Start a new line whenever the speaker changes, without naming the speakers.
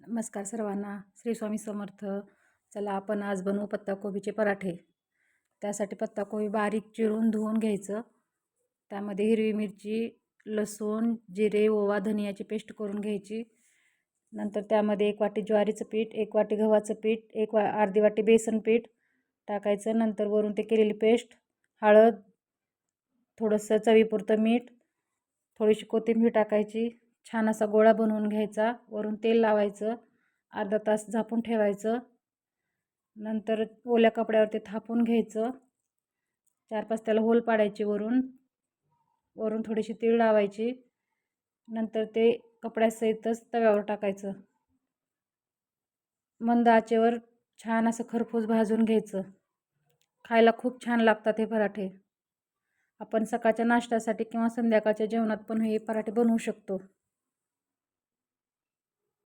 नमस्कार सर्वांना. श्री स्वामी समर्थ. चला आपण आज बनवू पत्ताकोबीचे पराठे. त्यासाठी पत्ताकोबी बारीक चिरून धुवून घ्यायचं. त्यामध्ये हिरवी मिरची लसूण जिरे ओवा धनियाची पेस्ट करून घ्यायची. नंतर त्यामध्ये एक वाटी ज्वारीचं पीठ एक वाटी गव्हाचं पीठ एक वा अर्धी वाटी बेसन पीठ टाकायचं. नंतर वरून ते केलेली पेस्ट हळद थोडंसं चवीपुरतं मीठ थोडीशी कोथिंबीर टाकायची. छान असा गोळा बनवून घ्यायचा. वरून तेल लावायचं. अर्धा तास झापून ठेवायचं. नंतर ओल्या कपड्यावर ते थापून घ्यायचं. चार पाच त्याला होल पाडायचे वरून. वरून थोडीशी तीळ लावायची. नंतर ते कपड्यासहितच तव्यावर टाकायचं. मंद आचेवर छान असं खरपूस भाजून घ्यायचं. खायला खूप छान लागतात हे पराठे. आपण सकाळच्या नाश्त्यासाठी किंवा संध्याकाळच्या जेवणात पण हे पराठे बनवू शकतो.